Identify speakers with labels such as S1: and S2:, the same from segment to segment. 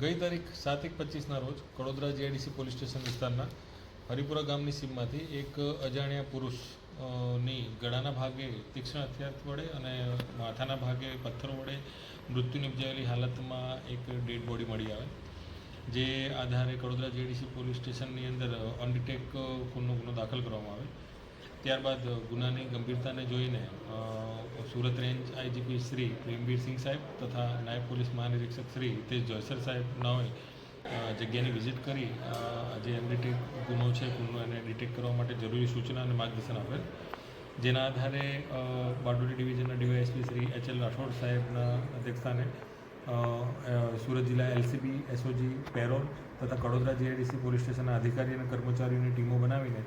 S1: ગઈ તારીખ સાત એક પચીસના રોજ કડોદરા જીઆઈડીસી પોલીસ સ્ટેશન વિસ્તારના હરિપુરા ગામની સીમમાંથી એક અજાણ્યા પુરુષની ગળાના ભાગે તીક્ષ્ણ હથિયાર વડે અને માથાના ભાગે પથ્થરો વડે મૃત્યુ નિપજાયેલી હાલતમાં એક ડેડ બોડી મળી આવે. જે આધારે કડોદરા જીઆઈડીસી પોલીસ સ્ટેશનની અંદર અનડિટેક ખૂનનો ગુનો દાખલ કરવામાં આવે. ત્યારબાદ ગુનાની ગંભીરતાને જોઈને સુરત રેન્જ આઈજીપી શ્રી પ્રેમવીર સિંહ સાહેબ તથા નાયબ પોલીસ મહાનિરીક્ષક શ્રી હિતેશ જોયસર સાહેબ નાઓએ જગ્યાની વિઝિટ કરી જે એમડીટી ગુનો છે, ગુનો એને ડિટેક્ટ કરવા માટે જરૂરી સૂચના અને માર્ગદર્શન આપેલ. જેના આધારે Bardoli ડિવિઝનના DYSP Shri H L Rathod સાહેબના અધ્યક્ષસ્થાને સુરત જિલ્લા એલસીબી, એસઓજી, પેરોલ તથા કડોદરા જીઆઈડીસી પોલીસ સ્ટેશનના અધિકારી અને કર્મચારીઓની ટીમો બનાવીને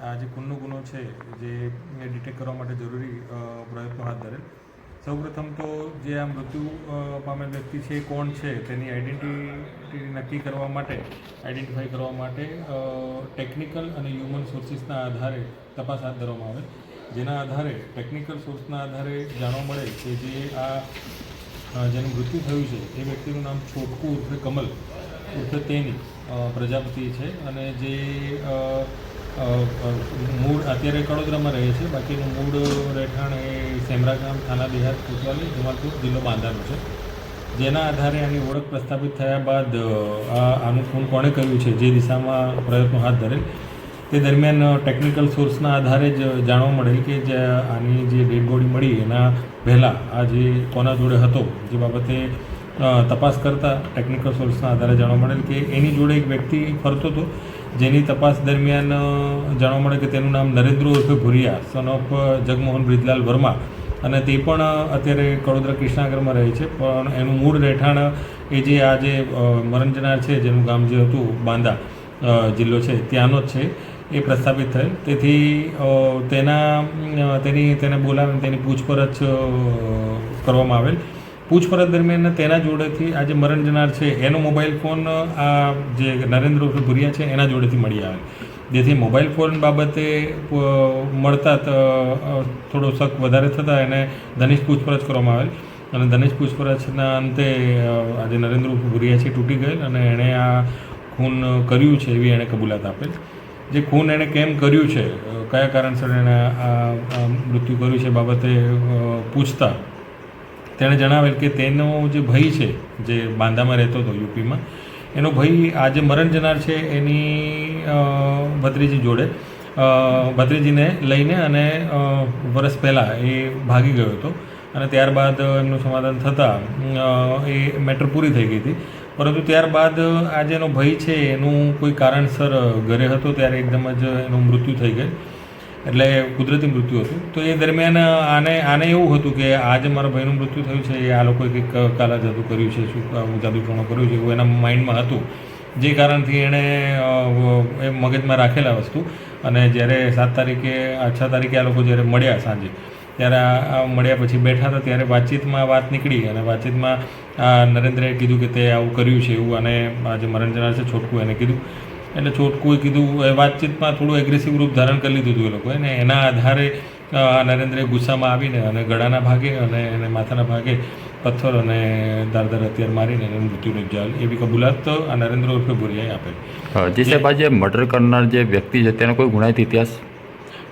S1: આ જે ખૂનનો ગુનો છે જે ડિટેક્ટ કરવા માટે જરૂરી પ્રયત્નો હાથ ધરેલ. સૌપ્રથમ તો જે આ મૃત્યુ પામેલ વ્યક્તિ છે એ કોણ છે? તેની આઈડેન્ટિટી નક્કી કરવા માટે આઈડેન્ટિફાઈ કરવા માટે ટેકનિકલ અને હ્યુમન સોર્સિસના આધારે તપાસ હાથ ધરવામાં આવે. જેના આધારે ટેકનિકલ સોર્સના આધારે જાણવા મળે કે જે આ જેનું મૃત્યુ થયું છે, એ વ્યક્તિનું નામ છોટકુ ઉર્ફે કમલ ઉર્ફે તેની પ્રજાપતિ છે. અને જે મૂળ અત્યારે કડોદરામાં રહે છે. બાકીનું મૂળ રહેઠાણ એ સેમરા ગામ, થાના દેહાત કોતવાલી જમાલપુર જિલ્લો બાંધાનો છે. જેના આધારે આની ઓળખ પ્રસ્થાપિત થયા બાદ આ, આનું ખૂન કોણે કર્યું છે જે દિશામાં પ્રયત્નો હાથ ધરેલ, તે દરમિયાન ટેકનિકલ સોર્સના આધારે જ જાણવા મળેલ કે જે આની જે ડેડ બોડી મળી એના પહેલાં આ જે કોના જોડે હતો, જે બાબતે તપાસ કરતાં ટેકનિકલ સોર્સના આધારે જાણવા મળેલ કે એની જોડે એક વ્યક્તિ ફરતો હતો, જેની તપાસ દરમિયાન જાણવા મળે કે તેનું નામ નરેન્દ્ર ઉર્ફે ભુરિયા સન ઓફ જગમોહન બ્રિજલાલ વર્મા. અને તે પણ અત્યારે કડોદરા કૃષ્ણાગરમાં રહે છે, પણ એનું મૂળ રહેઠાણ એ જે આ જે મરણ જનાર છે, જેનું ગામ જે હતું, બાંદા જિલ્લો છે, ત્યાંનો જ છે, એ પ્રસ્થાપિત થયેલ. તેથી તેના તેની, તેને બોલાવીને તેની પૂછપરછ કરવામાં આવેલ. પૂછપરછ દરમિયાન તેના જોડેથી આ જે મરણ જનાર છે, એનો મોબાઈલ ફોન, આ જે નરેન્દ્ર ભુરિયા છે, એના જોડેથી મળી આવે. જેથી મોબાઈલ ફોન બાબતે મળતા થોડો શક વધારે થતાં એને ધનિષ પૂછપરછ કરવામાં આવેલ. અને ધનિષ પૂછપરછના અંતે આજે નરેન્દ્ર ભુરિયા છે તૂટી ગયેલ અને એણે આ ખૂન કર્યું છે એવી એણે કબૂલાત આપેલ. જે ખૂન એણે કેમ કર્યું છે કયા કારણસર એણે આ મૃત્યુ કર્યું છે બાબતે પૂછતા તેણે જણાવેલ કે તેનો જે ભાઈ છે, જે બાંદામાં રહેતો હતો યુપીમાં, એનો ભાઈ આજે મરણ જનાર છે, એની ભત્રીજી જોડે ભત્રીજીને લઈને અને વર્ષ પહેલાં એ ભાગી ગયો હતો અને ત્યારબાદ એમનું સમાધાન થતાં એ મેટર પૂરી થઈ ગઈ હતી. પરંતુ ત્યારબાદ આજે એનો ભય છે, એનું કોઈ કારણસર ઘરે હતો, ત્યારે એકદમ જ એનું મૃત્યુ થઈ ગયું. એટલે કુદરતી મૃત્યુ હતું. તો એ દરમિયાન આને આને એવું હતું કે આજે મારા ભાઈનું મૃત્યુ થયું છે, એ આ લોકોએ કંઈક કાલા જાદુ કર્યું છે, શું જાદુ ટોણું કર્યું છે, એવું એના માઇન્ડમાં હતું. જે કારણથી એણે એ મગજમાં રાખેલા વસ્તુ. અને જ્યારે સાત તારીખે છ તારીખે આ લોકો જ્યારે મળ્યા સાંજે, ત્યારે આ મળ્યા પછી બેઠા હતા, ત્યારે વાતચીતમાં વાત નીકળી અને વાતચીતમાં આ નરેન્દ્રએ કીધું કે તે આવું કર્યું છે એવું અને જે મરણ જનાર છે, છોટકું એને કીધું. એટલે ચોટકુએ કીધું એ વાતચીતમાં થોડું એગ્રેસિવ રૂપ ધારણ કરી લીધું હતું એ લોકોએ ને એના આધારે નરેન્દ્રએ ગુસ્સામાં આવીને અને ગળાના ભાગે અને એને માથાના ભાગે પથ્થર અને ધારદાર હથિયાર મારીને એને મૃત્યુ નિપજાવેલ એવી કબૂલાત આ નરેન્દ્ર ઉર્ફે ભુરિયાએ આપેલી.
S2: જે સાહેબ આ જે મર્ડર કરનાર જે વ્યક્તિ છે તેનો કોઈ ગુનાહિત ઇતિહાસ?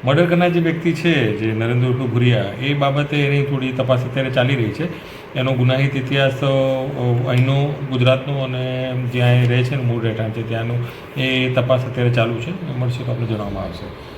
S1: મર્ડર કરનાર જે વ્યક્તિ છે, જે નરેન્દ્ર ભુરિયા, એ બાબતે એની થોડી તપાસ અત્યારે ચાલી રહી છે. એનો ગુનાહિત ઇતિહાસ અહીંનો, ગુજરાતનો અને જ્યાં એ રહે છે મૂળ રહેઠાણ છે, ત્યાંનું એ તપાસ અત્યારે ચાલુ છે. મળશે તો આપણે જણાવવામાં આવશે.